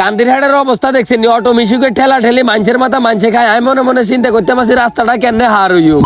কান্দিরহাটের অবস্থা দেখছেন অটো মিশুকে ঠেলা ঠেলি মানুষের মাথা মানছে খায়। আমি মনে মনে চিন্তা করতে পারছি, রাস্তাটা কেন হার হইও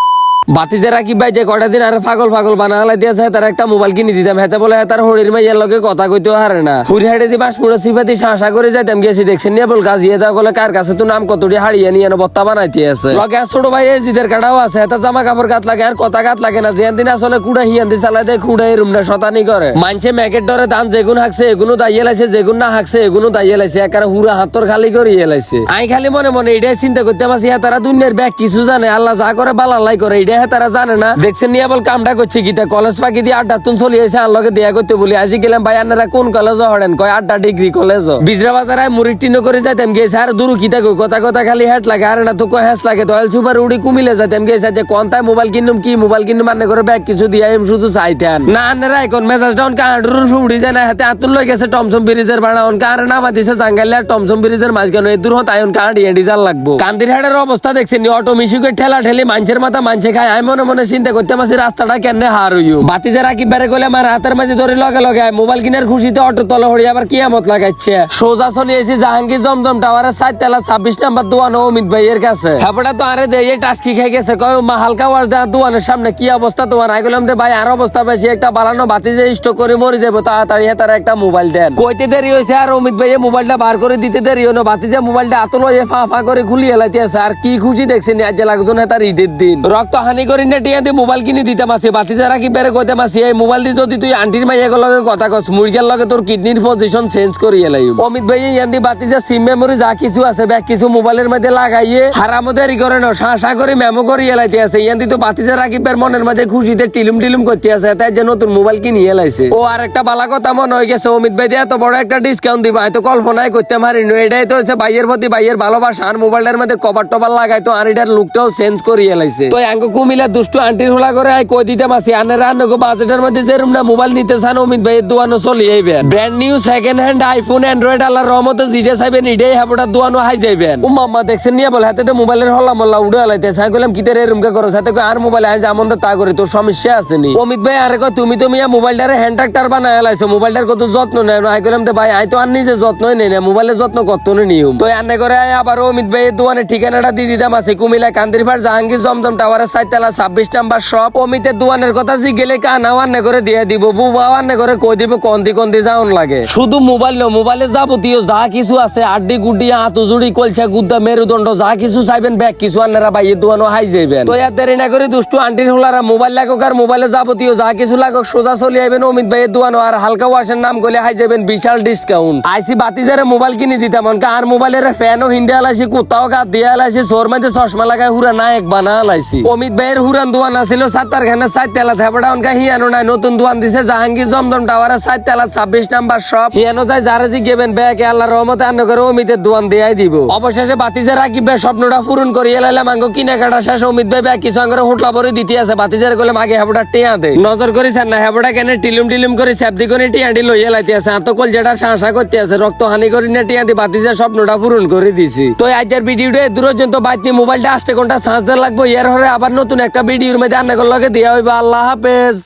বাতিজে রাখি ভাই যে কটা দিন আর পাগল পাগল বানালা দিয়েছে তার একটা মোবাইল কিনে দিতাম। হেতে বলে তার হরির মাইয়ের লগে কথা কইতেও হারে না। হুড়ি হাড়ে দিবা সুরা সিফাতি শাসা করে যাইতাম, গেছি দেখছেন নিয়ে বল গাজিয়ে দা বলে কার কাছে তো নাম কতটি হারিয়ে নিয়ে বত্তা বানাইতে আছে। লগে ছোট ভাই, এই জিদের কাটাও আছে, হেতা জামা কাপড় গাত লাগে, আর কথা গাত লাগে না। যে দিন আসলে কুড়া হিয়ান দি চালাই দেয় কুড়া এই রুমটা শতানি করে। মানছে ম্যাকেট ডরে ধান যেগুন হাকছে এগুনো দাইয়ে লাইছে, যেগুন না হাকছে এগুনো দাইয়ে লাইছে একারে হুরা হাতর খালি করে ইয়ে লাইছে। আই খালি মনে মনে এটাই চিন্তা করতে পারছি তারা দুনিয়ার ব্যাগ কিছু জানে, আল্লাহ যা করে বালাল্লাই করে, এটাই হ্যাঁ তারা জানে না। দেখছেন নিয়ে বল কামটা করছে গীতা কলেজ পাখি দিয়ে আড্ডা তুন চলে এসে আল্লাহকে দেয়া করতে বলি, আজ গেলাম ভাই আপনারা কোন কলেজ হরেন? কয়, আড্ডা ডিগ্রি কলেজ। বিজরা বাজারে মুড়ি টিনো করে যাইতাম গিয়েছে আর দূর কিতা কই কথা কথা খালি হেট লাগে, আর না তো কয় হ্যাস লাগে? তো সুপার উড়ি কুমিলে যাইতাম গিয়েছে যে কোন তাই মোবাইল কিনুম কি? মোবাইল কিনুম মানে করে ব্যাগ কিছু দিয়ে আমি শুধু চাইতেন। না আনারা এখন মেজাজ ডাউন কাঁড়ুর উড়ি যায় না, হাতে আতুন লই গেছে, টমসম ব্রিজের ভাড়া অন কার নামা দিছে জাঙ্গালে আর টমসম ব্রিজের মাঝখানে এই দূর হতায়ন কাঁড় দিয়ে ডিজাল লাগবো। কান্দিরহাটের অবস্থা দেখছেন অটো মিশুকে ঠেলা ঠেলি মানুষের মাথা মানছে আমি মনে মনে চিন্তা করতে মাসি রাস্তাটা কেন হার হইও বাতিজে রাখি বেড়ে গেলে আমার হাতের মাঝে ধরে লগে লগে মোবাইল কিনার খুশিতে অটো তলে হড়ি আবার কিয়ামত লাগাচ্ছে সোজা চলে এসে জাহাঙ্গীর জমজম টাওয়ারের সাত তেলা ছাব্বিশ নাম্বার দোয়ানো অমিত ভাইয়ের কাছে। হ্যাপটা তো আরে দেয় টাস্কি খেয়ে গেছে। কয়, মা, হালকা ওয়াজ দেওয়া দোয়ানের সামনে কি অবস্থা তোমার? আই গেলাম যে ভাই, আর অবস্থা বেশি। একটা বালানো বাতিজে স্টক করে মরে যাব। তাড়াতাড়ি হ্যাঁ তারা একটা মোবাইল দেন। কইতে দেরি হয়েছে আর অমিত ভাইয়ে মোবাইলটা বার করে দিতে দেরি হলো। বাতিজে মোবাইলটা আতলো ফা ফা করে খুলি এলাইতে আছে। আর কি খুশি দেখছেন আজ লাগজন তার ঈদের দিন। রক্ত হানি করি না টিয়া দিয়ে মোবাইল কিনে দিতে মাসি বাতিজে রাখি বেড়ে কইতে মাসি এই মোবাইল দিয়ে যদি তুই আন্টির মাইয়া লগে কথা কস মুরগের লগে তোর কিডনির পজিশন চেঞ্জ করি এলাই অমিত ভাই ইয়ান্দি বাতিজে সিম মেমোরি যা কিছু আছে ব্যাগ কিছু মোবাইলের মধ্যে লাগাইয়ে হারামো দেরি করে না শাসা করে মেমো করে এলাইতে আছে। ইয়ান্দি তো বাতিজে রাখিবের মনের মধ্যে খুশিতে টিলুম টিলুম করতে আছে, তাই যে নতুন মোবাইল কিনে এলাইছে। ও আর একটা বালা কথা মনে হয়ে গেছে, অমিত ভাই দিয়ে এত বড় একটা ডিসকাউন্ট দিবা হয়তো কল্পনাই করতে পারিনি এটাই তো হচ্ছে ভাইয়ের প্রতি ভাইয়ের ভালোবাসা আর মোবাইলের মধ্যে কভার টভার লাগাই তো আর এটার লুকটাও চেঞ্জ করে এলাইছে। তো আঙ্গ কুমিলা দুষ্টু আন্টির হোলা করে আই কই দিতে মাসি? বাজেটের মধ্যে রুমটা মোবাইল নিতে চান, অমিত ভাইয়ের দোয়ানো চলি আইবেন। Brand new second hand iPhone Android আল্লাহর রহমতে জিডে চাইবেন ইডেই হাবড়া দোয়ানো হাই যাইবেন। ও মাম্মা দেখছেন নিয়ে বলে, হাতে মোবাইলের হল্লা মল্লা উড়ে আলাইতে চাই কইলাম কিতে রে রুমকে করো? সাথে আর মোবাইল আই যেমন তা করি, তোর সমস্যা আছে নি? অমিত ভাই, আরে তুমি তো মিয়া মোবাইলটারে হ্যান্ড ট্রাক্টর বানায় লাইছো মোবাইলটার কত যত্ন নেয় আই কইলাম, তো ভাই আই তো আর নিজে যত্নই নেই না মোবাইলের যত্ন কত নিয়ম? তো আন্নে করে আবার অমিত ভাইয়ের দোয়ানের ঠিকানাটা দিয়ে দিতাম আছে কুমিল্লা কান্দিরপাড়, জাহাঙ্গীর জমজম টাওয়ারের সাইতলা ছাব্বিশ নাম্বার শপ অমিতের দোয়ানের কথা জি গেলে আন্নে করে দিয়ে দিব। বুবাও আন্নে করে কই দিব, কন্দি কন্দি যাওন লাগে। শুধু মোবাইল ন মোবাইলে যাবতীয় যা কিছু আছে, আড্ডি গুড্ডি আতুজুড়ি কলছা গুদ্দা, মেরুদণ্ড, যা কিছু চাইবেন, ব্যাগ কিছু আন্নারা বাইয়ের দোয়ানো হাই যাইবেন। তো ইয়ার দেরি না করে দুষ্টু আন্টির হোলারা মোবাইল লাগুক আর মোবাইলে যাবতীয় যা কিছু লাগুক, সোজা চলে আইবেন অমিত ভাইয়ের দোয়ানো আর হালকা ওয়াশের নাম গলে হাই যাবেন বিশাল ডিসকাউন্ট আইসি বাতি যারা মোবাইল কিনে দিতাম আর মোবাইলের ফ্যানও হিন্দে আলাইছি, কুত্তাও গাত দিয়ে আলাইছি সোর চশমা লাগাই হুরা না এক বানা আলাইছি। অমিত ভাইয়ের হুরান দোয়ান আছিল সাত্তার খানের সাত তেলা থেপড়া অনকা হিয়ানো নাই, নতুন দোয়ান দিছে, জাহাঙ্গীর জমদম টাওয়ারের সাত তেলা ছাব্বিশ নাম্বার শপ। হিয়ানো যায় যারা জি গেবেন ব্যাগে, আল্লাহ রহমতে আন্ন করে অমিতের দোয়ান দিয়াই দিব। অবশেষে বাতিজে রাখিবে স্বপ্নটা পূরণ করিয়ে লাইলাম আঙ্গ কিনে কাটা শেষ, অমিত ভাই ব্যাগ কিছু আঙ্গরে হুটলা ভরে দিতে আছে, বাতিজার গেলে মাগে হেবড়া টিয়া দে। নজর করেছেন না হেবড়া কেন টিলুম টিলুম করে স্যাপদি করে, টিয়া ডি লইয়া লাইতে আছে, আত কল যেটা শাঁসা করতে আছে রক্ত হানি করি না, টিয়া দি বাতিজার স্বপ্নটা পূরণ করে দিছি। তো আজকের ভিডিওটা দূর পর্যন্ত বাইতে মোবাইলটা আসতে কোনটা সাঁচ দেওয়া লাগবে, এর হরে আবার নতুন একটা ভিডিওর মধ্যে আন্না লগে দেওয়া হইবে। আল্লাহ হাফেজ।